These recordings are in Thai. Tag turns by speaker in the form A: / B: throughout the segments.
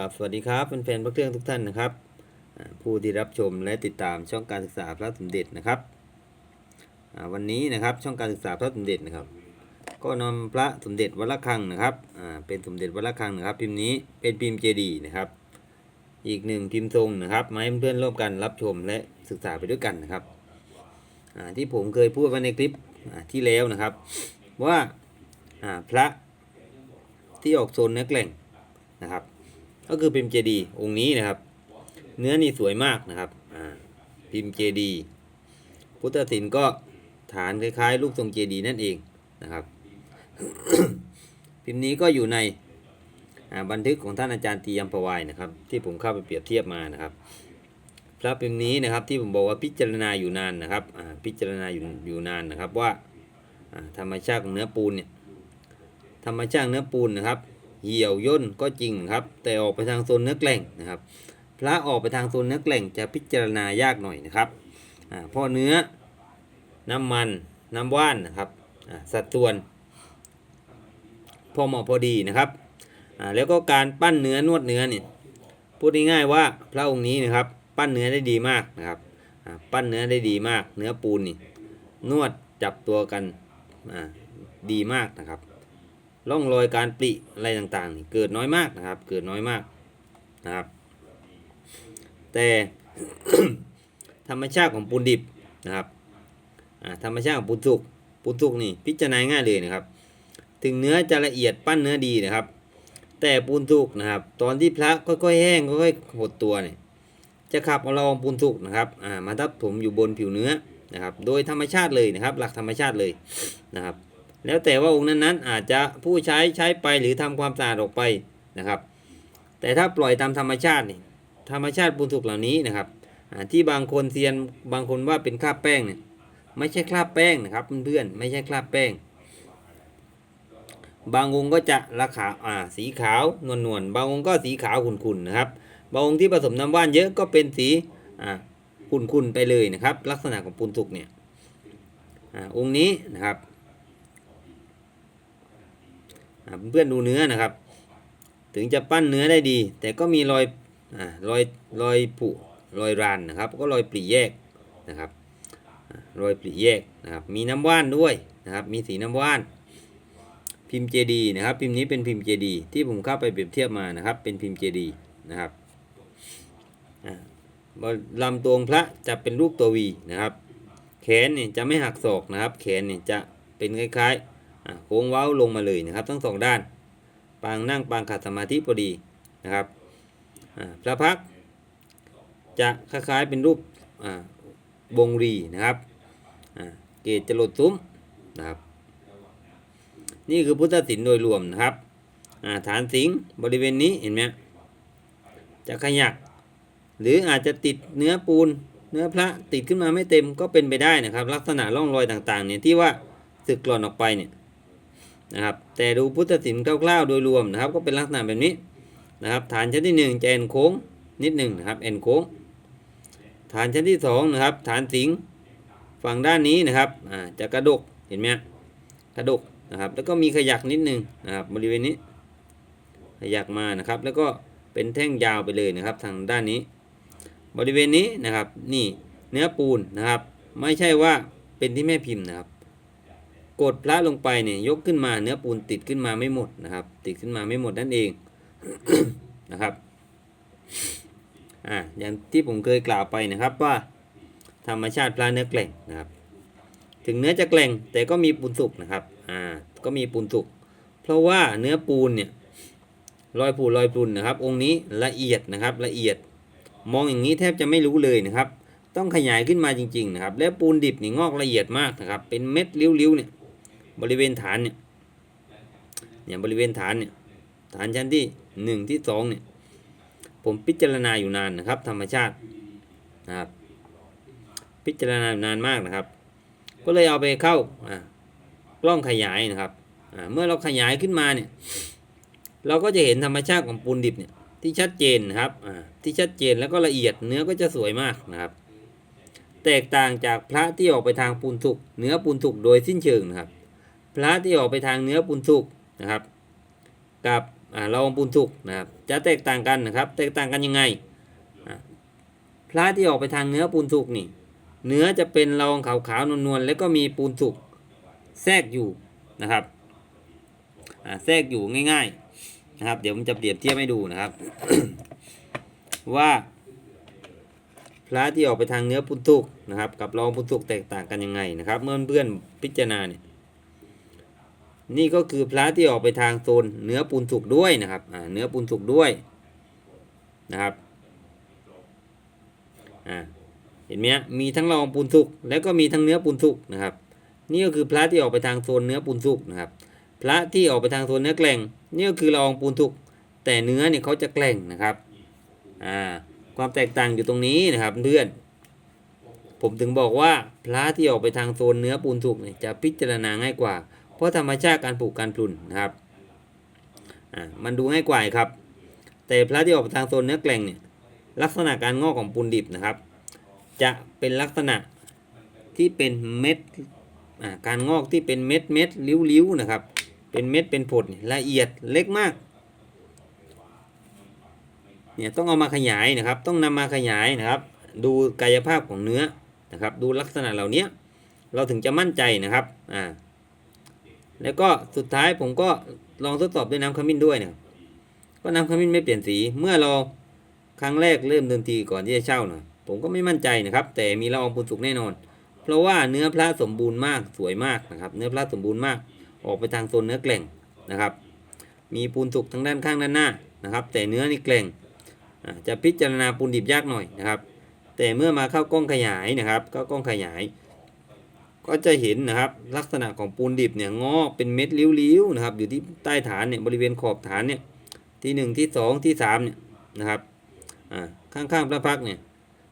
A: ครับสวัสดีครับแฟนๆพระเครื่องทุกท่านนะครับ ผู้ที่รับชมและติดตามช่องการศึกษาพระสมเด็จนะครับวันนี้นะครับช่องการศึกษาพระสมเด็จนะครับ ก็นำพระสมเด็จวัดระฆังนะครับเป็นสมเด็จวัดระฆังนะครับ พิมพ์นี้เป็นพิมพ์เจดีนะครับ อีกหนึ่งพิมพ์ทรงนะครับมาให้เพื่อนๆร่วมกันรับชมและศึกษาไปด้วยกันนะครับที่ผมเคยพูดไว้ในคลิปที่แล้วนะครับ ว่าอ่าพระที่ออกโซนเนื้อแกล่งนะครับ ก็คือพิมพ์เจดีองค์นี้นะครับ เนื้อนี่สวยมากนะครับพิมพ์เจดีพุทธศิลป์ก็ฐานคล้ายๆรูปทรงเจดีนั่นเองนะครับ พิมพ์นี้ก็อยู่ในบันทึกของท่านอาจารย์ตียมพวายนะครับ ที่ผมเข้าไปเปรียบเทียบมานะครับ พระพิมพ์นี้นะครับที่ผมบอกว่าพิจารณาอยู่นานนะครับพิจารณาอยู่อยู่นานนะครับว่าธรรมชาติของเนื้อปูนเนี่ยธรรมชาติเนื้อปูนนะครับ เหี่ยวย่นก็จริงครับ แต่ออกไปทางโซนเนื้อแกล่งนะครับ พระออกไปทางโซนเนื้อแกล่งจะพิจารณายากหน่อยนะครับอ่าเพราะเนื้อน้ำมันน้ำว่านนะครับสัดส่วน พอเหมาะพอดีนะครับแล้วก็การปั้นเนื้อนวดเนื้อเนี่ยพูดง่ายๆว่าพระองค์นี้นะครับ ปั้นเนื้อได้ดีมากนะครับปั้นเนื้อได้ดีมาก เนื้อปูนนี่นวดจับตัวกันดีมากนะครับ ร่องรอยการปริอะไรต่างๆนี่เกิดน้อยมากนะครับ เกิดน้อยมากนะครับ แต่ธรรมชาติของปูนดิบนะครับอ่าธรรมชาติของปูนสุกปูนสุกนี่พิจารณาง่ายเลยนะครับ ถึงเนื้อจะละเอียดปั้นเนื้อดีนะครับ แต่ปูนสุกนะครับ ตอนที่พระค่อยๆแห้งค่อยๆหดตัวเนี่ยจะขับเอาลองปูนสุกนะครับอ่ามาทับถมอยู่บนผิวเนื้อนะครับ โดยธรรมชาติเลยนะครับ หลักธรรมชาติเลยนะครับ แล้วแต่ว่าองค์นั้นๆอาจจะผู้ใช้ใช้ไปหรือทำความสะอาดออกไปนะครับ แต่ถ้าปล่อยตามธรรมชาตินี่ธรรมชาติปุถุกเหล่านี้นะครับที่บางคนเซียนบางคนว่าเป็นคราบแป้งเนี่ยไม่ใช่คราบแป้งนะครับเพื่อนๆไม่ใช่คราบแป้ง บางองค์ก็จะราคาอ่าสีขาวนวลนวลๆบางองค์ก็สีขาวขุ่นๆนะครับ บางองค์ที่ผสมน้ำว่านเยอะก็เป็นสีอ่าขุ่นๆไปเลยนะครับ ลักษณะของปูนสุกเนี่ยอ่าองค์นี้นะครับ เพื่อนดูเนื้อนะครับ ถึงจะปั้นเนื้อได้ดี แต่ก็มีรอยอรอยรอยผุรอยรานนะครับ ก็รอยปลีแยกนะครับรอยปลีแยกนะครับ มีน้ำว่านด้วยนะครับ มีสีน้ำว่าน พิมพ์เจดีนะครับ พิมพ์นี้เป็นพิมพ์เจดีที่ผมเข้าไปเปรียบเทียบมานะครับ เป็นพิมพ์เจดีนะครับลำตัวองพระจะเป็นรูปตัววีนะครับ แขนเนี่ยจะไม่หักศอกนะครับ แขนเนี่ยจะเป็นคล้ายๆ โค้งเว้าลงมาเลยนะครับ ทั้งสองด้าน ปางนั่งปางขัดสมาธิพอดีนะครับพระพักจะคล้ายๆเป็นรูปอ่าบงรีนะครับเกศจรดซุ้มนะครับ นี่คือพุทธศิลป์โดยรวมนะครับาฐานสิงห์บริเวณนี้เห็นไหมจะขยัก หรืออาจจะติดเนื้อปูนเนื้อพระติดขึ้นมาไม่เต็มก็เป็นไปได้นะครับ ลักษณะร่องรอยต่างๆเนี่ยที่ว่าสึกหล่อนออกไปเนี่ย นะครับ แต่ดูพุทธศิลป์คร่าวๆโดยรวมนะครับ ก็เป็นลักษณะแบบนี้นะครับ ฐานชั้นที่หนึ่งจะเอ็นโค้งนิดหนึ่งนะครับเอ็นโค้ง ฐานชั้นที่สองนะครับ ฐานสิงห์ฝั่งด้านนี้นะครับอ่าจะกระดกเห็นไหมกระดกนะครับ แล้วก็มีขยักนิดหนึ่งนะครับ บริเวณนี้ ขยักมานะครับ แล้วก็เป็นแท่งยาวไปเลยนะครับ ทางด้านนี้ บริเวณนี้นะครับ นี่เนื้อปูนนะครับ ไม่ใช่ว่าเป็นที่แม่พิมพ์นะครับ กดพระลงไปเนี่ยยกขึ้นมาเนื้อปูนติดขึ้นมาไม่หมดนะครับ ติดขึ้นมาไม่หมดนั่นเองนะครับอ่าอย่างที่ผมเคยกล่าวไปนะครับว่า ธรรมชาติพระเนื้อแกล่งนะครับ ถึงเนื้อจะแกล่งแต่ก็มีปูนสุกนะครับอ่าก็มีปูนสุก เพราะว่าเนื้อปูนเนี่ยรอยปูรอยปูนนะครับ องค์นี้ละเอียดนะครับละเอียด มองอย่างนี้แทบจะไม่รู้เลยนะครับ ต้องขยายขึ้นมาจริง ๆ นะครับ และปูนดิบนี่งอกละเอียดมากนะครับ เป็นเม็ดริ้วๆเนี่ย บริเวณฐานเนี่ยเนี่ยบริเวณฐานเนี่ยฐานชั้นที่หนึ่งที่สองเนี่ยผมพิจารณาอยู่นานนะครับ ธรรมชาตินะครับ พิจารณาอยู่นานมากนะครับ ก็เลยเอาไปเข้าอ่ากล้องขยายนะครับอ่าเมื่อเราขยายขึ้นมาเนี่ยเราก็จะเห็นธรรมชาติของปูนดิบเนี่ยที่ชัดเจนนะครับอ่าที่ชัดเจนแล้วก็ละเอียดเนื้อก็จะสวยมากนะครับ แตกต่างจากพระที่ออกไปทางปูนสุกเนื้อปูนสุกโดยสิ้นเชิงนะครับ พระที่ออกไปทางเนื้อปูนสุกนะครับ กับอ่าลองปูนสุกนะครับจะแตกต่างกันนะครับ แตกต่างกันยังไงพระที่ออกไปทางเนื้อปูนสุกนี่ เนื้อจะเป็นละองขาวๆนวลๆแล้วก็มีปูนสุกแทรกอยู่นะครับแทรกอยู่ง่ายๆนะครับ เดี๋ยวผมจะเปรียบเทียบให้ดูนะครับ ว่าพระที่ออกไปทางเนื้อปุนทุกนะครับ กับรองปุนทุกแตกต่างกันยังไงนะครับ เมื่อเพื่อนพิจารณาเนี่ย นี่ก็คือพระที่ออกไปทางโซนเนื้อปูนสุกด้วยนะครับเนื้อปูนสุกด้วยนะครับเห็นไหมมีทั้งรองปูนสุกแล้วก็มีทั้งเนื้อปูนสุกนะครับ นี่ก็คือพระที่ออกไปทางโซนเนื้อปูนสุกนะครับ พระที่ออกไปทางโซนเนื้อแกล่งนี่ก็คือละอองปูนสุกแต่เนื้อเนี่ยเขาจะแกล่งนะครับอ่าความแตกต่างอยู่ตรงนี้นะครับเพื่อนผมถึงบอกว่าพระที่ออกไปทางโซนเนื้อปูนสุกเนี่ยจะพิจารณาง่ายกว่า เพราะธรรมชาติการปลูกการพลุนนะครับอ่ามันดูง่ายกว่าครับ แต่พระที่ออกทางโซนเนื้อแกล่งเนี่ยลักษณะการงอกของปูนดิบนะครับ จะเป็นลักษณะที่เป็นเม็ดอ่าการงอกที่เป็นเม็ดเม็ดริ้วริ้วนะครับ เป็นเม็ดเป็นผดละเอียดเล็กมากเนี่ยต้องเอามาขยายนะครับ ต้องนำมาขยายนะครับ ดูกายภาพของเนื้อนะครับ ดูลักษณะเหล่านี้เราถึงจะมั่นใจนะครับอ่า แล้วก็สุดท้ายผมก็ลองทดสอบด้วยน้ำขมิ้นด้วยเนะครับก็น้ำขมิ้นไม่เปลี่ยนสี เมื่อเราครั้งแรกเริ่มเดิมทีก่อนที่จะเช่านะผมก็ไม่มั่นใจนะครับ แต่มีละอองปูนสุกแน่นอน เพราะว่าเนื้อพระสมบูรณ์มากสวยมากนะครับ เนื้อพระสมบูรณ์มาก ออกไปทางโซนเนื้อแกล่งนะครับ มีปูนสุกทั้งด้านข้างด้านหน้านะครับ แต่เนื้อนี่แกล่งจะพิจารณาปูนดิบยากหน่อยนะครับ แต่เมื่อมาเข้ากล้องขยายนะครับเข้ากล้องขยาย ก็จะเห็นนะครับลักษณะของปูนดิบเนี่ยงอกเป็นเม็ดริ้วๆนะครับ อยู่ที่ใต้ฐานเนี่ยบริเวณขอบฐานเนี่ยที่หนึ่งที่สองที่สามเนี่ยนะครับอ่าข้างๆพระพักเนี่ย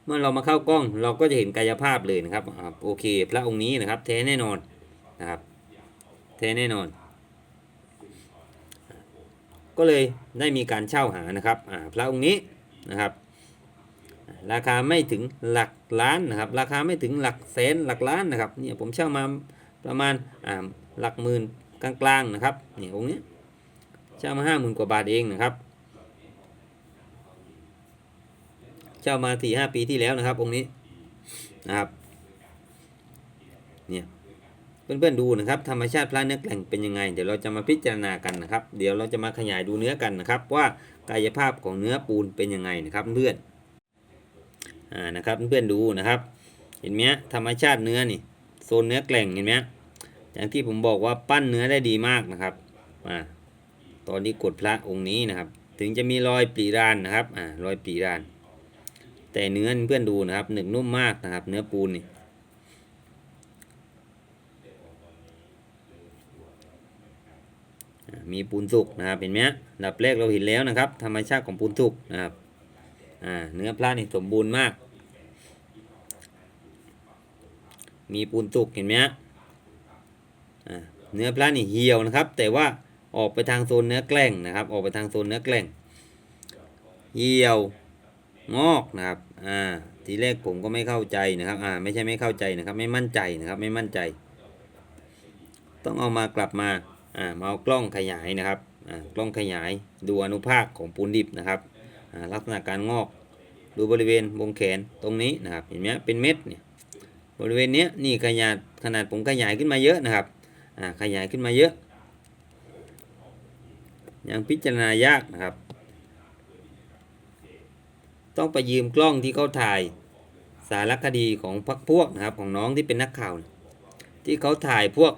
A: เมื่อเรามาเข้ากล้องเราก็จะเห็นกายภาพเลยนะครับอ่าโอเค พระองค์นี้นะครับแท้แน่นอนนะครับแท้แน่นอน ก็เลยได้มีการเช่าหานะครับอ่าพระองค์นี้นะครับ ราคาไม่ถึงหลักล้านนะครับ ราคาไม่ถึงหลักแสนหลักล้านนะครับเนี่ยผมเช่ามาประมาณอ่าหลักหมื่นกลางๆนะครับเนี่ยองค์นี้เช่ามาห้าหมื่นกว่าบาทเองนะครับ เช่ามาสี่ห้าปีที่แล้วนะครับ องค์นี้นะครับเนี่ยเพื่อนๆดูนะครับธรรมชาติพระเนื้อแกล่งเป็นยังไง เดี๋ยวเราจะมาพิจารณากันนะครับ เดี๋ยวเราจะมาขยายดูเนื้อกันนะครับ ว่ากายภาพของเนื้อปูนเป็นยังไงนะครับเพื่อน อ่านะครับเพื่อนๆดูนะครับ เห็นไหมธรรมชาติเนื้อนี่โซนเนื้อแกล่งเห็นไหมอย่างที่ผมบอกว่าปั้นเนื้อได้ดีมากนะครับอ่าตอนนี้กดพระองค์นี้นะครับ ถึงจะมีรอยปีรานนะครับอ่ารอยปีราน แต่เนื้อเพื่อนดูนะครับหนึบนุ่มมากนะครับ เนื้อปูนนี่มีปูนสุกนะครับเห็นไหมดับแรกเราเห็นแล้วนะครับ ธรรมชาติของปูนสุกนะครับอ่าเนื้อพระนี่สมบูรณ์มาก มีปูนสุกเห็นไหมอ่าเนื้อพระนี่เหี่ยวนะครับ แต่ว่าออกไปทางโซนเนื้อแกล้งนะครับ ออกไปทางโซนเนื้อแกล้งเหี่ยวงอกนะครับอ่าทีแรกผมก็ไม่เข้าใจนะครับอ่าไม่ใช่ไม่เข้าใจนะครับ ไม่มั่นใจนะครับ ไม่มั่นใจ ต้องเอามากลับมาอ่ามาเอากล้องขยายนะครับอ่ากล้องขยายดูอนุภาคของปูนดิบนะครับอ่าลักษณะการงอก ดูบริเวณวงแขนตรงนี้นะครับเห็นไหมเป็นเม็ดเนี่ย บริเวณนี้นี่ขนาดขนาดผมขยายขึ้นมาเยอะนะครับขยายขึ้นมาเยอะ ยังพิจารณายากนะครับ ต้องไปยืมกล้องที่เขาถ่ายสารคดีของพักพวกนะครับของน้องที่เป็นนักข่าว ที่เขาถ่ายพวก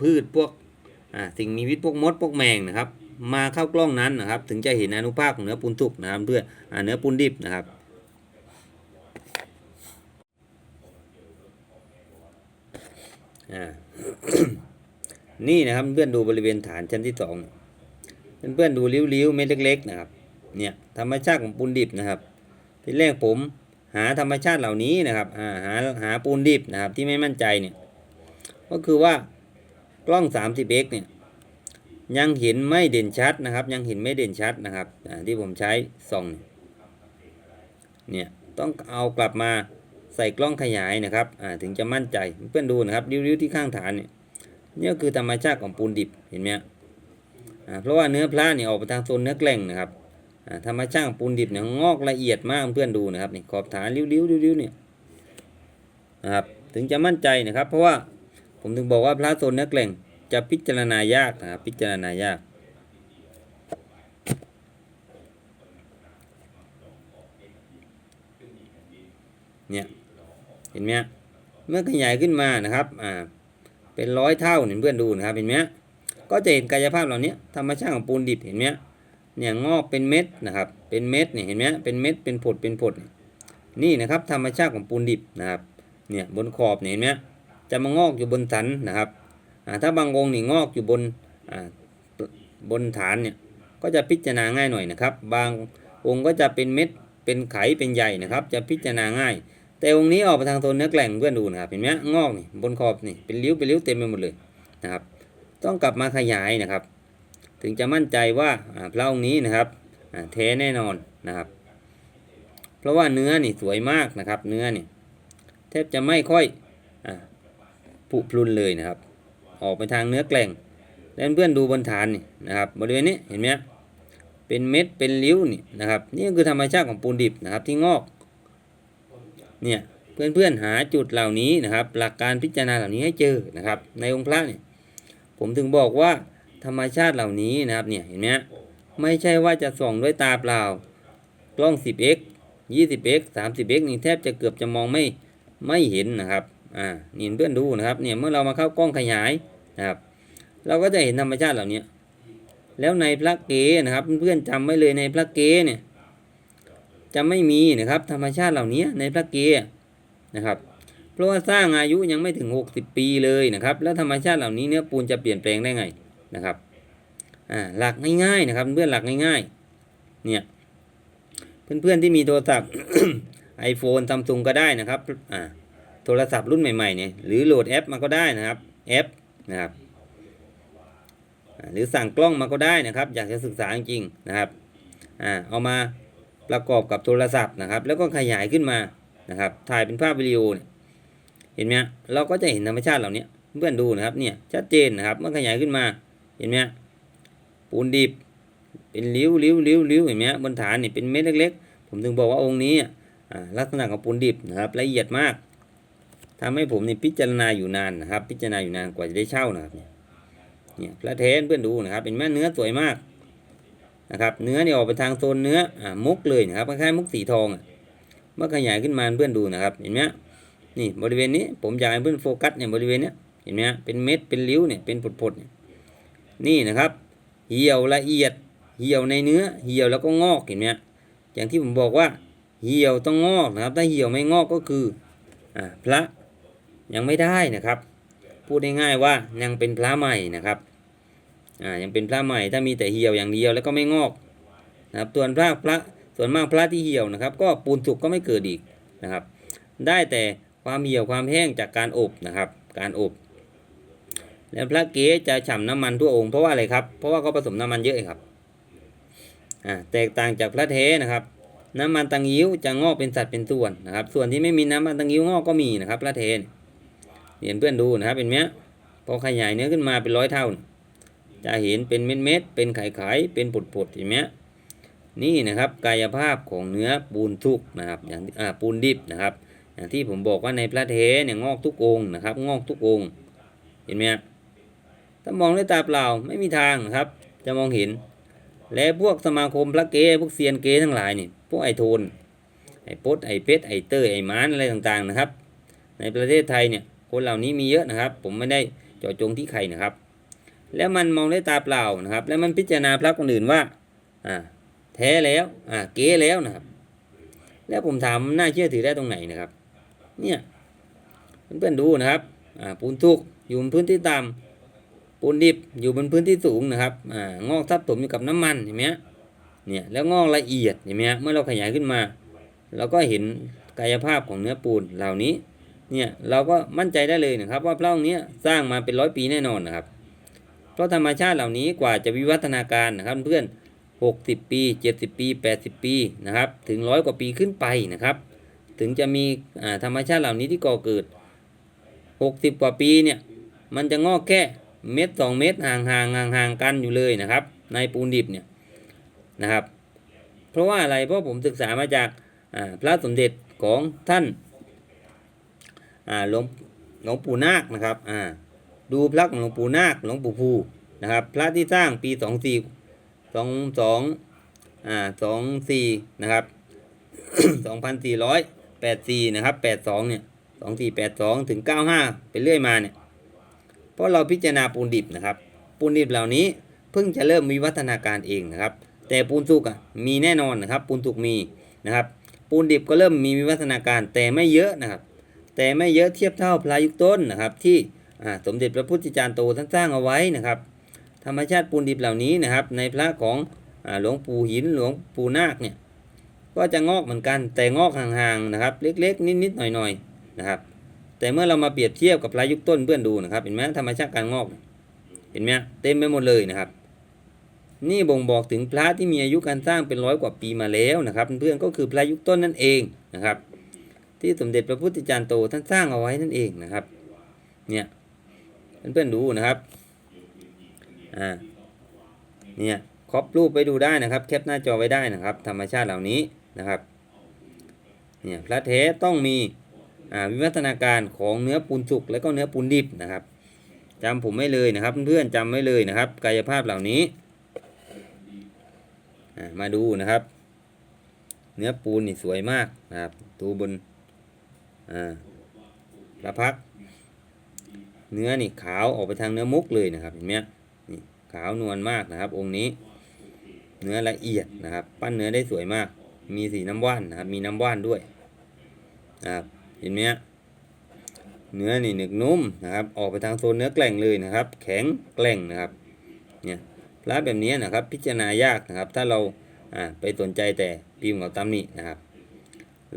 A: พืชพวกสิ่งมีชีวิตพวกมดพวกแมงนะครับ มาเข้ากล้องนั้นนะครับ ถึงจะเห็นอนุภาคของเนื้อปูนสุกนะครับเพื่อเนื้อปูนดิบนะครับอ่า นี่นะครับเพื่อนดูบริเวณฐานชั้นที่สองเพื่อนๆดูริ้วๆเม็ดเล็กๆนะครับ เนี่ยธรรมชาติของปูนดิบนะครับ ที่แรกผมหาธรรมชาติเหล่านี้นะครับาหาหาปูนดิบนะครับที่ไม่มั่นใจเนี่ยก็คือว่ากล้อง 30x เนี่ยยังเห็นไม่เด่นชัดนะครับ ยังเห็นไม่เด่นชัดนะครับที่ผมใช้ส่องเนี่ยต้องเอากลับมา ใส่กล้องขยายนะครับถึงจะมั่นใจเพื่อนดูนะครับริ้วๆที่ข้างฐานเนี่ยนี่ก็คือธรรมชาติของปูนดิบเห็นไหมเพราะว่าเนื้อพระเนี่ยออกไปทางโซนเนื้อแกล่งนะครับธรรมชาติของปูนดิบเนี่ยงอกละเอียดมากเพื่อนดูนะครับนี่ขอบฐานริ้วๆริ้วๆเนี่ยนะครับถึงจะมั่นใจนะครับ เพราะว่าผมถึงบอกว่าพระโซนเนื้อแกล่งจะพิจารณายากนะครับพิจารณายากเนี่ย เห็นไหมเมื่อขยายขึ้นมานะครับอ่าเป็นร้อยเท่าเนี่ยเพื่อนดูนะครับเห็นไหมก็จะเห็นกายภาพเหล่านี้ธรรมชาติของปูนดิบเห็นไหมเนี่ยงอกเป็นเม็ดนะครับ เป็นเม็ดเนี่ยเห็นไหมเป็นเม็ดเป็นผดเป็นผดนี่นะครับ ธรรมชาติของปูนดิบนะครับเนี่ยบนขอบเนี่ยเห็นไหมจะมางอกอยู่บนสันนะครับอ่าถ้าบางองค์นี่งอกอยู่บนอ่าบนฐานเนี่ยก็จะพิจารณาง่ายหน่อยนะครับ บางองค์ก็จะเป็นเม็ดเป็นไขเป็นใหญ่นะครับ จะพิจารณาง่าย แต่องค์นี้ออกไปทางโซนเนื้อแกล่งเพื่อนดูนะครับเห็นไหมงอกนี่บนขอบนี่เป็นริ้วเป็นริ้วเต็มไปหมดเลยนะครับ ต้องกลับมาขยายนะครับ ถึงจะมั่นใจว่าพระองค์นี้นะครับแท้แน่นอนนะครับ เพราะว่าเนื้อนี่สวยมากนะครับ เนื้อนี่แทบจะไม่ค่อยอผุพรุนเลยนะครับ ออกไปทางเนื้อแกล่งแล้วเพื่อนดูบนฐานนี่นะครับบริเวณนี้เห็นไหมเป็นเม็ดเป็นริ้วนี่นะครับ นี่คือธรรมชาติของปูนดิบนะครับที่งอก เนี่ยเพื่อนๆหาจุดเหล่านี้นะครับ หลักการพิจารณาเหล่านี้ให้เจอนะครับ ในองค์พระเนี่ยผมถึงบอกว่าธรรมชาติเหล่านี้นะครับเนี่ยเห็นไหมไม่ใช่ว่าจะส่องด้วยตาเปล่ากล้อง 10x 20x 30x นี่แทบจะเกือบจะมองไม่ไม่เห็นนะครับอ่านี่เพื่อนดูนะครับเนี่ยเมื่อเรามาเข้ากล้องขยายนะครับ เราก็จะเห็นธรรมชาติเหล่านี้แล้วในพระเกนะครับเพื่อนๆจำไว้เลยในพระเกเนี่ย จะไม่มีนะครับ ธรรมชาติเหล่านี้ในพระเกศนะครับ เพราะว่าสร้างอายุยังไม่ถึง 60 ปีเลยนะครับ แล้วธรรมชาติเหล่านี้เนื้อปูนจะเปลี่ยนแปลงได้ไงนะครับอ่าหลักง่ายๆนะครับ เพื่อนหลักง่ายๆเนี่ยเพื่อนๆที่มีโทรศัพท์ iPhone ซัมซุงก็ได้นะครับอ่าโทรศัพท์รุ่นใหม่ๆเนี่ยหรือโหลดแอปมาก็ได้นะครับแอปนะครับหรือสั่งกล้องมาก็ได้นะครับ อยากจะศึกษาจริงๆนะครับอ่าเอามา ประกอบกับโทรศัพท์นะครับ แล้วก็ขยายขึ้นมานะครับ ถ่ายเป็นภาพวิดีโอเนี่ยเห็นไหมเราก็จะเห็นธรรมชาติเหล่านี้เพื่อนดูนะครับเนี่ยชัดเจนนะครับเมื่อขยายขึ้นมาเห็นไหมปูนดิบเป็นริ้วริ้วริ้วริ้วเห็นไหมบนฐานนี่เป็นเม็ดเล็ก ๆ ผมถึงบอกว่าองค์นี้ลักษณะของปูนดิบนะครับละเอียดมากทำให้ผมนี่พิจารณาอยู่นานนะครับ พิจารณาอยู่นานกว่าจะได้เช่านะครับเนี่ยเนี่ยพระเทนเพื่อนดูนะครับ เป็นแม่เนื้อสวยมาก นะครับเนื้อเนี่ยออกไปทางโซนเนื้ออมุกเลยนะครับคล้ายๆมุกสีทองอะเมื่อขยายขึ้นมาเพื่อนดูนะครับเห็นไหมนี่บริเวณนี้ผมอยากให้เพื่อนโฟกัสเนี่ยบริเวณนี้เห็นไหมเป็นเม็ดเป็นริ้วเนี่ยเป็นผดๆเนี่ยนี่นะครับ เหี่ยวละเอียด เหี่ยวในเนื้อ เหี่ยวแล้วก็งอกเห็นไหมอย่างที่ผมบอกว่า เหี่ยวต้องงอกนะครับ ถ้าเหี่ยวไม่งอกก็คืออ่าพระยังไม่ได้นะครับ พูดง่ายๆว่ายังเป็นพระใหม่นะครับ อ่ายังเป็นพระใหม่ถ้ามีแต่เหี่ยวอย่างเดียวแล้วก็ไม่งอกนะครับส่วนพระพระส่วนมากพระที่เหี่ยวนะครับ ก็ปูนสุกก็ไม่เกิดอีกนะครับ ได้แต่ความเหี่ยวความแห้งจากการอบนะครับ การอบ แล้วพระเก๋จะฉ่ำน้ำมันทั่วองค์เพราะว่าอะไรครับเพราะว่าเขาผสมน้ำมันเยอะครับอ่าแตกต่างจากพระเทนะครับ น้ำมันตังยิ้วจะงอกเป็นสัดเป็นส่วนนะครับ ส่วนที่ไม่มีน้ำมันตังยิ้วงอกก็มีนะครับพระเทนเห็นเพื่อนดูนะครับเป็นไหมพอขยายเนื้อขึ้นมาเป็นร้อยเท่า จะเห็นเป็นเม็ดเม็ดๆเป็นไข่ไข่เป็นปุดปุดๆเห็นไหมนี่นะครับกายภาพของเนื้อปูนทุกนะครับอย่างอ่าปูนดิบนะครับ อย่างที่ผมบอกว่าในพระเทเนี่ยงอกทุกองนะครับ งอกทุกองเห็นไหมถ้ามองด้วยตาเปล่าไม่มีทางนะครับ จะมองเห็น และพวกสมาคมพระเกพวกเซียนเกทั้งหลายนี่พวกไอโทนไอปดไอเพชรไอเตอร์ไอมานอะไรต่างๆนะครับ ในประเทศไทยเนี่ยคนเหล่านี้มีเยอะนะครับ ผมไม่ได้เจาะจงที่ใครนะครับ แล้วมันมองด้วยตาเปล่านะครับ แล้วมันพิจารณาพระคนอื่นว่าอ่าแท้แล้วอ่าเก๋แล้วนะครับ แล้วผมถามน่าเชื่อถือได้ตรงไหนนะครับ เนี่ยเพื่อนๆดูนะครับอ่าปูนทุกอยู่บนพื้นที่ต่ำปูนดิบอยู่บนพื้นที่สูงนะครับอ่างอกทับถมอยู่กับน้ำมันเห็นไหมะเนี่ยแล้วงอกละเอียดเห็นไหมะเมื่อเราขยายขึ้นมา เราก็เห็นกายภาพของเนื้อปูนเหล่านี้เนี่ยเราก็มั่นใจได้เลยนะครับ ว่าพระองค์เนี้ยสร้างมาเป็นร้อยปีแน่นอนนะครับ เพราะธรรมชาติเหล่านี้กว่าจะวิวัฒนาการนะครับเพื่อน60 ปี 70 ปี 80 ปีนะครับถึงร้อยกว่าปีขึ้นไปนะครับถึงจะมีธรรมชาติเหล่านี้ที่ก่อเกิด 60 กว่าปีเนี่ยมันจะงอกแค่เม็ดสองเม็ดห่างห่างห่างห่างๆกันอยู่เลยนะครับ ในปูนดิบเนี่ยนะครับ เพราะว่าอะไรเพราะผมศึกษามาจากพระสมเด็จของท่านหลวงหลวงปู่นาคนะครับอ่า ดูพระของหลวงปู่นาคหลวงปู่ภูนะครับ พระที่สร้างปีสองสี่สองสองอ่าสองสี่นะครับสองพันสี่ร้อยแปดสี่นะครับแปดสองเนี่ยสองสี่แปดสองถึงเก้าห้าไปเรื่อยมาเนี่ยเพราะเราพิจารณาปูนดิบนะครับ ปูนดิบเหล่านี้เพิ่งจะเริ่มมีวัฒนาการเองนะครับ แต่ปูนสุกอะมีแน่นอนนะครับ ปูนสุกมีนะครับ ปูนดิบก็เริ่มมีวิวัฒนาการแต่ไม่เยอะนะครับ แต่ไม่เยอะเทียบเท่าพลายุคต้นนะครับที่ สมเด็จพระพุทธจารย์โตท่านสร้างเอาไว้นะครับ ธรรมชาติปูนดิบเหล่านี้นะครับ ในพระของอ่าหลวงปู่หินหลวงปู่นาคเนี่ยก็จะงอกเหมือนกันแต่งอกห่างๆนะครับ เล็ก ๆ นิดๆหน่อยๆนะครับ แต่เมื่อเรามาเปรียบเทียบกับพลายุคต้นเพื่อนดูนะครับเห็นไหมธรรมชาติการงอกเห็นไหมเต็มไปหมดเลยนะครับ นี่บ่งบอกถึงพระที่มีอายุการสร้างเป็นร้อยกว่าปีมาแล้วนะครับเพื่อนก็คือพระยุคต้นนั่นเองนะครับ ที่สมเด็จพระพุทธจารย์โตท่านสร้างเอาไว้นั่นเองนะครับ เนี่ย เพื่อนๆดูนะครับอ่าเนี่ยครอบรูปไปดูได้นะครับ แคปหน้าจอไว้ได้นะครับ ธรรมชาติเหล่านี้นะครับเนี่ยพระเทต้องมีอ่าวิวัฒนาการของเนื้อปูนสุกและก็เนื้อปูนดิบนะครับจำผมไม่เลยนะครับ เพื่อนๆจำไว้เลยนะครับ กายภาพเหล่านี้อ่ามาดูนะครับ เนื้อปูนนี่สวยมากนะครับดูบนอ่าพระพัก เนื้อนี่ขาวออกไปทางเนื้อมุกเลยนะครับเห็นไหมนี่ขาวนวลมากนะครับ องค์นี้ เนื้อละเอียดนะครับ ปั้นเนื้อได้สวยมาก มีสีน้ำว่านนะครับ มีน้ำว่านด้วยนะครับเห็นไหมเนื้อนี่หนึกนุ่มนะครับ ออกไปทางโซนเนื้อแกร่งเลยนะครับ แข็งแกร่งนะครับเนี่ยพระแบบนี้นะครับ พิจารณายากนะครับ ถ้าเราอ่าไปสนใจแต่พิมพ์ของตำหนินะครับ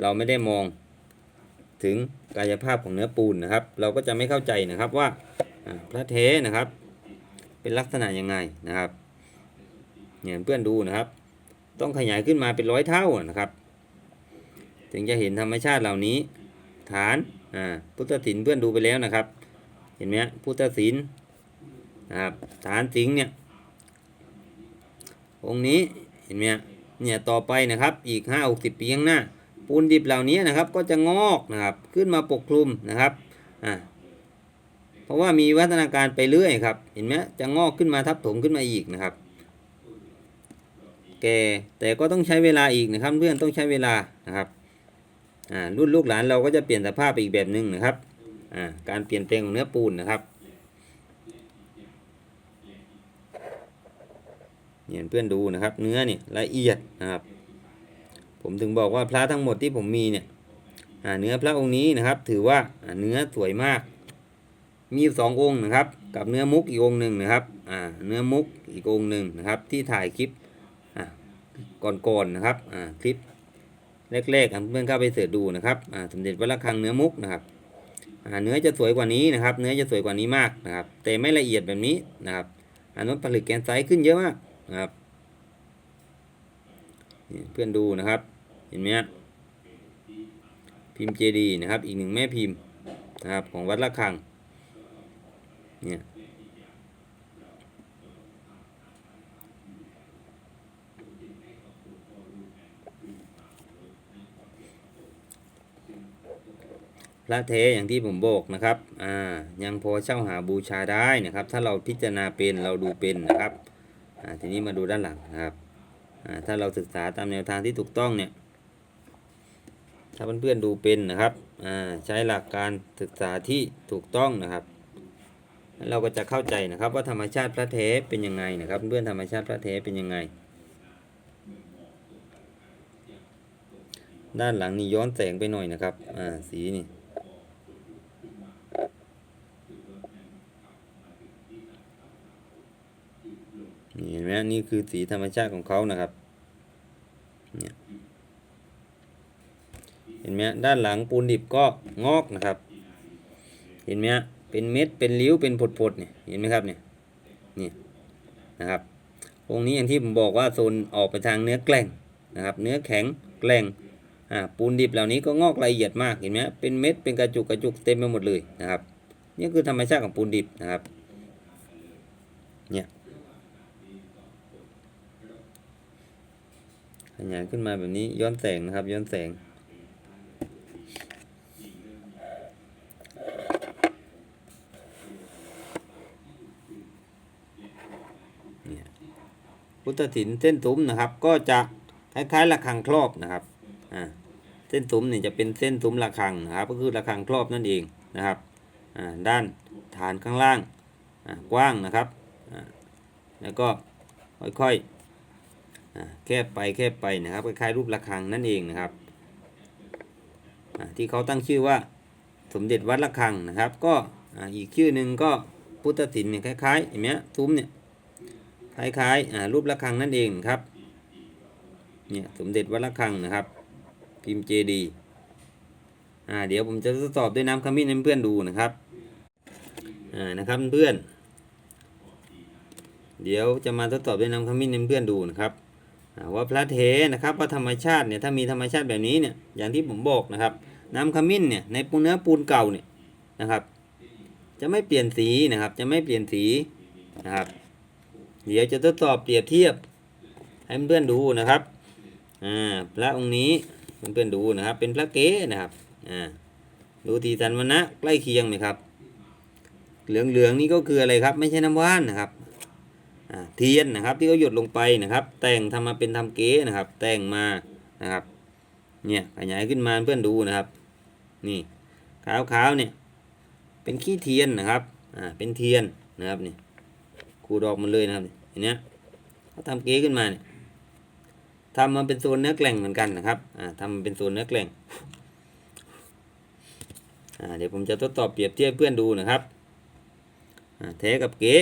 A: เราไม่ได้มอง ถึงกายภาพของเนื้อปูนนะครับ เราก็จะไม่เข้าใจนะครับว่าพระเทนะครับ เป็นลักษณะยังไงนะครับเนี่ยเพื่อนดูนะครับ ต้องขยายขึ้นมาเป็นร้อยเท่านะครับ ถึงจะเห็นธรรมชาติเหล่านี้ ฐานอ่าพุทธศิลป์เพื่อนดูไปแล้วนะครับ เห็นไหมพุทธศิลป์นะครับฐานสิงห์เนี่ยองค์นี้เห็นไหมเนี่ยต่อไปนะครับอีกห้าหกสิบปีข้างหน้า ปูนดิบเหล่านี้นะครับ ก็จะงอกนะครับ ขึ้นมาปกคลุมนะครับอ่าเพราะว่ามีวัฒนาการไปเรื่อยครับ เห็นไหมจะงอกขึ้นมาทับถมขึ้นมาอีกนะครับแก่แต่ก็ต้องใช้เวลาอีกนะครับ เพื่อนต้องใช้เวลานะครับอ่ารุ่นลูกหลานเราก็จะเปลี่ยนสภาพไปอีกแบบหนึ่งนะครับอ่าการเปลี่ยนแปลงของเนื้อปูนนะครับเนี่ยเพื่อนดูนะครับ เนื้อเนี่ยละเอียดนะครับ ผมถึงบอกว่าพระทั้งหมดที่ผมมีเนี่ยอ่าเนื้อพระองค์นี้นะครับ ถือว่าอ่าเนื้อสวยมาก มีสององค์นะครับ กับเนื้อมุกอีกองหนึ่งนะครับอ่าเนื้อมุกอีกองหนึ่งนะครับ ที่ถ่ายคลิปก่อนๆนะครับอ่าคลิปแรกๆเพื่อนเข้าไปเสิร์ชดูนะครับอ่าสมเด็จวัดระฆังเนื้อมุกนะครับอ่าเนื้อจะสวยกว่านี้นะครับ เนื้อจะสวยกว่านี้มากนะครับ แต่ไม่ละเอียดแบบนี้นะครับอนนั้นผลึกแกนไซส์ขึ้นเยอะมากนะครับ เพื่อนดูนะครับ เห็นไหมฮะพิมพ์เจดีนะครับ อีกหนึ่งแม่พิมพ์นะครับของวัดระฆังเนี่ยพระเทอย่างที่ผมบอกนะครับ อ่า ยังพอเช่าหาบูชาได้นะครับ ถ้าเราพิจารณาเป็นเราดูเป็นนะครับ อ่า ทีนี้มาดูด้านหลังนะครับ ถ้าเราศึกษาตามแนวทางที่ถูกต้องเนี่ย ถ้าเพื่อนๆดูเป็นนะครับอ่าใช้หลักการศึกษาที่ถูกต้องนะครับ เราก็จะเข้าใจนะครับว่าธรรมชาติพระเทเป็นยังไงนะครับ เพื่อนธรรมชาติพระเทเป็นยังไง ด้านหลังนี่ย้อนแสงไปหน่อยนะครับ อ่า สีนี่ นี่เห็นไหมนี่คือสีธรรมชาติของเขานะครับเนี่ยเห็นไหมด้านหลังปูนดิบก็งอกนะครับ เห็นไหมเป็นเม็ดเป็นริ้วเป็นผดๆเนี่ยเห็นไหมครับเนี่ยนี่นะครับองค์นี้อย่างที่ผมบอกว่าโซนออกไปทางเนื้อแกร่งนะครับ เนื้อแข็งแกร่งอ่าปูนดิบเหล่านี้ก็งอกละเอียดมากเห็นไหมเป็นเม็ดเป็นกระจุกกระจุกเต็มไปหมดเลยนะครับ นี่คือธรรมชาติของปูนดิบนะครับ เนี่ย ขยายขึ้นมาแบบนี้ย้อนแสงนะครับ ย้อนแสงเนี่ยพุทธถินเส้นตุ้มนะครับ ก็จะคล้ายๆระฆังครอบนะครับอ่าเส้นตุ้มเนี่ยจะเป็นเส้นตุ้มระฆังนะครับ ก็คือระฆังครอบนั่นเองนะครับอ่าด้านฐานข้างล่างกว้างนะครับ แล้วก็ค่อยๆ แคบไปแคบไปนะครับคล้ายๆรูประฆังนั่นเองนะครับที่เขาตั้งชื่อว่าสมเด็จวัดระฆังนะครับ ก็อีกชื่อหนึ่งก็พุทธถินเนี่ยคล้ายๆเห็นไหมตุ้มเนี่ยคล้ายๆรูประฆังนั่นเองครับเนี่ยสมเด็จวัดระฆังนะครับ พิมพ์เจดีอ่าเดี๋ยวผมจะทดสอบด้วยน้ำขมิ้นให้เพื่อนดูนะครับอ่านะครับเพื่อน เดี๋ยวจะมาทดสอบด้วยน้ำขมิ้นให้เพื่อนดูนะครับ ว่าพระเทนะครับว่าธรรมชาติเนี่ยถ้ามีธรรมชาติแบบนี้เนี่ยอย่างที่ผมบอกนะครับ น้ำขมิ้นเนี่ยในปูเนื้อปูนเก่าเนี่ยนะครับ จะไม่เปลี่ยนสีนะครับ จะไม่เปลี่ยนสีนะครับเดี๋ยวจะทดสอบเปรียบเทียบให้เพื่อนดูนะครับอ่าพระองค์นี้เพื่อนๆดูนะครับ เป็นพระเก๋นะครับอ่าดูทีสันวนะใกล้เคียงไหมครับ เหลืองๆนี่ก็คืออะไรครับ ไม่ใช่น้ำว่านนะครับ เทียนนะครับ ที่เขาหยดลงไปนะครับ แต่งทำมาเป็นทำเก๋นะครับ แต่งมานะครับ เนี่ยขยายขึ้นมาเพื่อนดูนะครับ นี่ขาวๆเนี่ย เป็นขี้เทียนนะครับอ่าเป็นเทียนนะครับนี่ขูดอกมันเลยนะครับเห็นเนี้ยเขาทำเก๊ขึ้นมาเนี่ยทำมาเป็นโซนเนื้อแกล่งเหมือนกันนะครับอ่าทำมาเป็นโซนเนื้อแกล่งอ่าเดี๋ยวผมจะทดสอบเปรียบเทียบเพื่อนดูนะครับอ่าแท้กับเก๊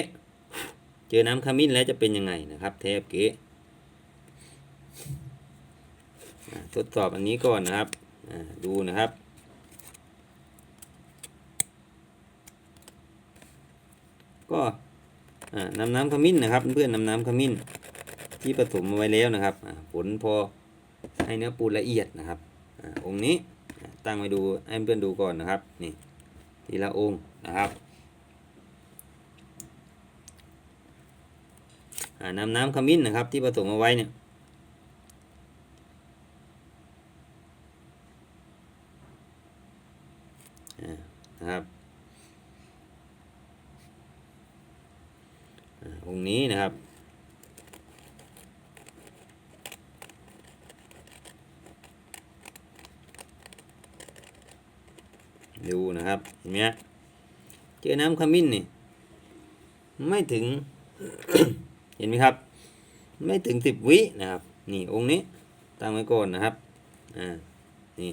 A: อน้ำขมิ้นแล้วจะเป็นยังไงนะครับแท้กับเก๊ทดสอบอันนี้ก่อนนะครับดูนะครับ ก็นำน้ำขมิ้นนะครับ เพื่อนๆนำน้ำขมิ้นที่ผสมเอาไว้แล้วนะครับผลพอให้เนื้อปูนละเอียดนะครับอองค์นี้ตั้งไว้ดูให้เพื่อนดูก่อนนะครับนี่ทีละองค์นะครับอ่า นำน้ำขมิ้นนะครับที่ผสมเอาไว้เนี่ยนะครับองนี้นะครับดูนะครับเห็นไหมเจอน้ำขมิ้นนี่ ไม่ถึง เห็นไหมครับ ไม่ถึงสิบวินะครับ นี่องค์นี้ตั้งไว้ก่อนนะครับอ่านี่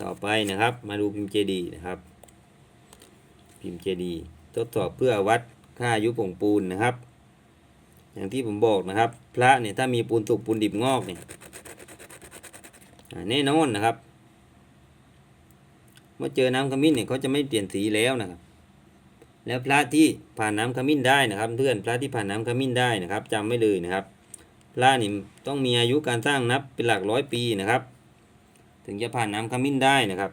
A: ต่อไปนะครับ มาดูพิมพ์เจดีย์นะครับ พิมพ์เจดีย์ทดสอบเพื่อวัดค่าอายุผงปูนนะครับ อย่างที่ผมบอกนะครับ พระเนี่ยถ้ามีปูนสุกปูนดิบงอกเนี่ยแน่นอนนะครับเมื่อเจอน้ำขมิ้นเนี่ยเขาจะไม่เปลี่ยนสีแล้วนะครับ แล้วพระที่ผ่านน้ำขมิ้นได้นะครับเพื่อนพระที่ผ่านน้ำขมิ้นได้นะครับจำไม่เลยนะครับพระนี่ต้องมีอายุการสร้างนับเป็นหลักร้อยปีนะครับ ถึงจะผ่านน้ำขมิ้นได้นะครับ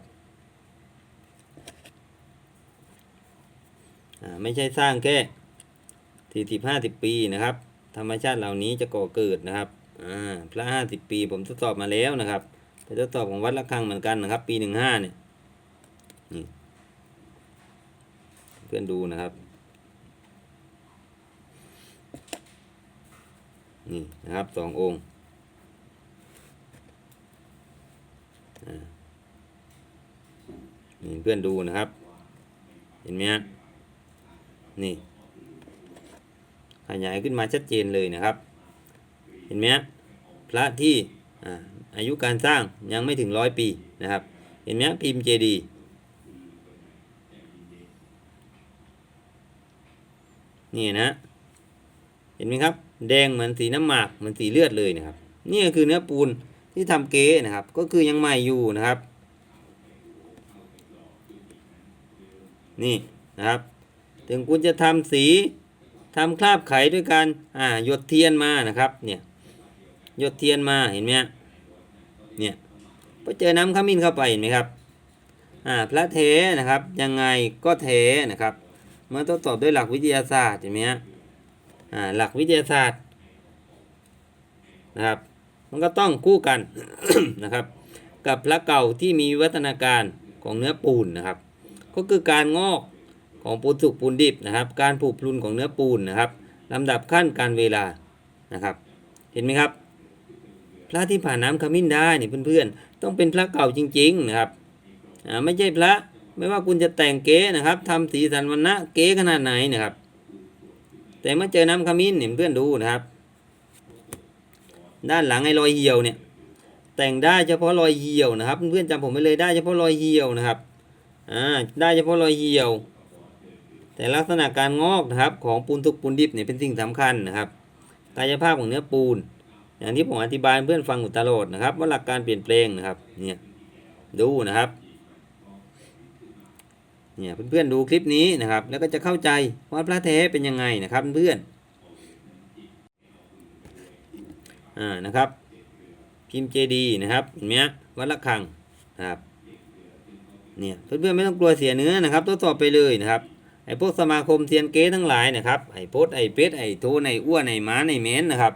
A: ไม่ใช่สร้างแค่สี่สิบห้าสิบปีนะครับ ธรรมชาติเหล่านี้จะก่อเกิดนะครับพระห้าสิบปีผมทดสอบมาแล้วนะครับไปทดสอบของวัดละคังเหมือนกันนะครับ ปีหนึ่งห้าเนี่ย พื่อนดูนะครับ นี่นะครับสององค์นี่เพื่อนดูนะครับ เห็นไหมฮะนี่ขยายขึ้นมาชัดเจนเลยนะครับ เห็นไหมฮะพระที่อายุการสร้างยังไม่ถึงร้อยปีนะครับ เห็นไหมฮะพิมพ์เจดีย์ นี่นะ เห็นไหมครับ แดงเหมือนสีน้ำหมากเหมือนสีเลือดเลยนะครับนี่ก็คือเนื้อปูนที่ทำเก๊นะครับ ก็คือยังใหม่อยู่นะครับ นี่นะครับ ถึงคุณจะทำสีทำคราบไขด้วยการอ่าหยดเทียนมานะครับ เนี่ยหยดเทียนมาเห็นไหมเนี่ยพอเจอน้ำขมิ้นเข้าไปเห็นไหมครับอ่าพระเทนะครับยังไงก็เทนะครับ เมื่อทดสอบด้วยหลักวิทยาศาสตร์เห็นไหมฮะอ่าหลักวิทยาศาสตร์นะครับ มันก็ต้องคู่กันนะครับ กับพระเก่าที่มีวิวัฒนาการของเนื้อปูนนะครับ ก็คือการงอกของปูนสุกปูนดิบนะครับ การผุพรุนของเนื้อปูนนะครับลำดับขั้นการเวลานะครับ เห็นไหมครับ พระที่ผ่านน้ำขมิ้นได้เนี่ยเพื่อนๆต้องเป็นพระเก่าจริง ๆนะครับอ่าไม่ใช่พระ ไม่ว่าคุณจะแต่งเก๊นะครับทำสีสันวันนะเก๊ขนาดไหนนะครับ แต่เมื่อเจอน้ำขมิ้นเนี่ยเพื่อนดูนะครับ ด้านหลังไอ้รอยเหี่ยวเนี่ย แต่งได้เฉพาะรอยเหี่ยวนะครับ เพื่อนจำผมไปเลยได้เฉพาะรอยเหี่ยวนะครับอ่าได้เฉพาะรอยเหี่ยว แต่ลักษณะการงอกนะครับ ของปูนทุกปูนดิบเนี่ยเป็นสิ่งสำคัญนะครับกายภาพของเนื้อปูน อย่างที่ผมอธิบายเพื่อนฟังอยู่ตลอดนะครับ ว่าหลักการเปลี่ยนแปลงนะครับ เนี่ยดูนะครับ เนี่ยเพื่อนๆดูคลิปนี้นะครับ แล้วก็จะเข้าใจว่าพระแท้เป็นยังไงนะครับเพื่อนอ่านะครับพิมพ์เจดีนะครับเห็นไหมวัดละคังนะครับเนี่ยเพื่อนๆไม่ต้องกลัวเสียเนื้อนะครับทดสอบไปเลยนะครับไอ้พวกสมาคมเซียนเก้ทั้งหลายนะครับไอ้โพสไอ้เป็ดไอ้โทนไอ้อ้วนไอ้หม้าไอ้แมนนะครับ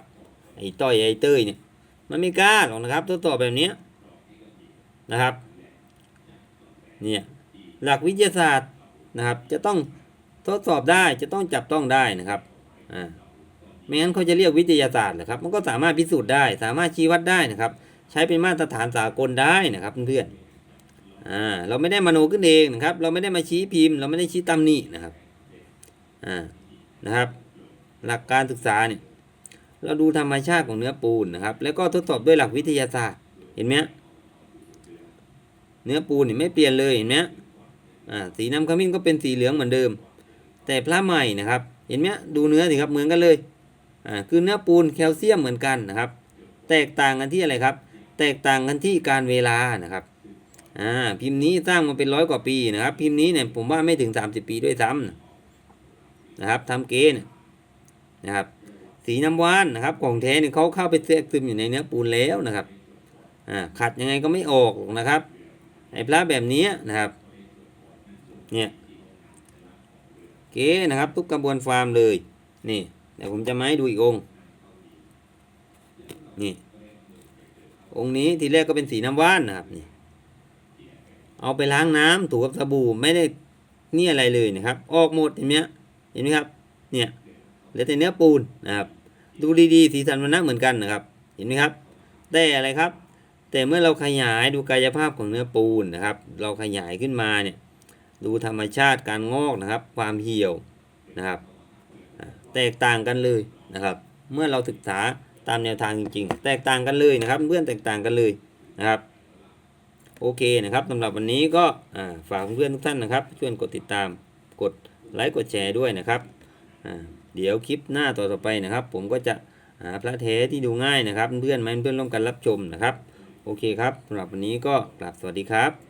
A: ไอ้ต้อยไอ้เต้ยเนี่ยมันไม่กล้าหรอกนะครับทดสอบแบบนี้นะครับเนี่ย หลักวิทยาศาสตร์นะครับ จะต้องทดสอบได้จะต้องจับต้องได้นะครับอ่าไม่งั้นเขาจะเรียกวิทยาศาสตร์เหรอครับมันก็สามารถพิสูจน์ได้ สามารถชี้วัดได้นะครับ ใช้เป็นมาตรฐานสากลได้นะครับเพื่อนๆอ่าเราไม่ได้มโนขึ้นเองนะครับ เราไม่ได้มาชี้พิมพ์ เราไม่ได้ชี้ตำหนินะครับอ่านะครับ หลักการศึกษาเนี่ยเราดูธรรมชาติของเนื้อปูนนะครับ แล้วก็ทดสอบด้วยหลักวิทยาศาสตร์เห็นไหมเนื้อปูนเนี่ยไม่เปลี่ยนเลยเห็นไหม สีน้ำขมิ้นก็เป็นสีเหลืองเหมือนเดิม แต่พระใหม่นะครับ เห็นไหมดูเนื้อสิครับเหมือนกันเลยอ่าคือเนื้อปูนแคลเซียมเหมือนกันนะครับ แตกต่างกันที่อะไรครับ แตกต่างกันที่การเวลานะครับอ่าพิมพ์นี้สร้างมาเป็นร้อยกว่าปีนะครับ พิมพ์นี้เนี่ยผมว่าไม่ถึง 30 ปีด้วยซ้ำนะครับทำเกณฑ์นะครับ สีน้ำว่านนะครับ ของแท้เนี่ยเขาเข้าไปแทรกซึมอยู่ในเนื้อปูนแล้วนะครับอ่าขัดยังไงก็ไม่ออกนะครับไอ้พระแบบนี้นะครับ เนี่ยเก๋นะครับทุกกระบวนฟาร์มเลย นี่เดี๋ยวผมจะมาให้ดูอีกองค์นี่ องค์นี้ทีแรกก็เป็นสีน้ำว่านนะครับนี่เอาไปล้างน้ำถูกับสบู่ไม่ได้นี่อะไรเลยนะครับ ออกหมดเห็นไหมเห็นไหมครับ เนี่ยเหลือแต่เนื้อปูนนะครับ ดูดีๆสีสันมันนักเหมือนกันนะครับ เห็นไหมครับแต่อะไรครับ แต่เมื่อเราขยายดูกายภาพของเนื้อปูนนะครับ เราขยายขึ้นมาเนี่ย ดูธรรมชาติการงอกนะครับ ความเหี่ยวนะครับแตกต่างกันเลยนะครับ เมื่อเราศึกษาตามแนวทางจริง ๆ แตกต่างกันเลยนะครับเพื่อนแตกต่างกันเลยนะครับโอเคนะครับสำหรับวันนี้ก็ฝากเพื่อนทุกท่านนะครับ ช่วยกดติดตามกดไลค์กดแชร์ด้วยนะครับเดี๋ยวคลิปหน้าต่อไปนะครับ ผมก็จะหาพระเทที่ดูง่ายนะครับ เพื่อนๆไหมเพื่อนร่วมกันรับชมนะครับ โอเคครับสำหรับวันนี้ก็กราบสวัสดีครับ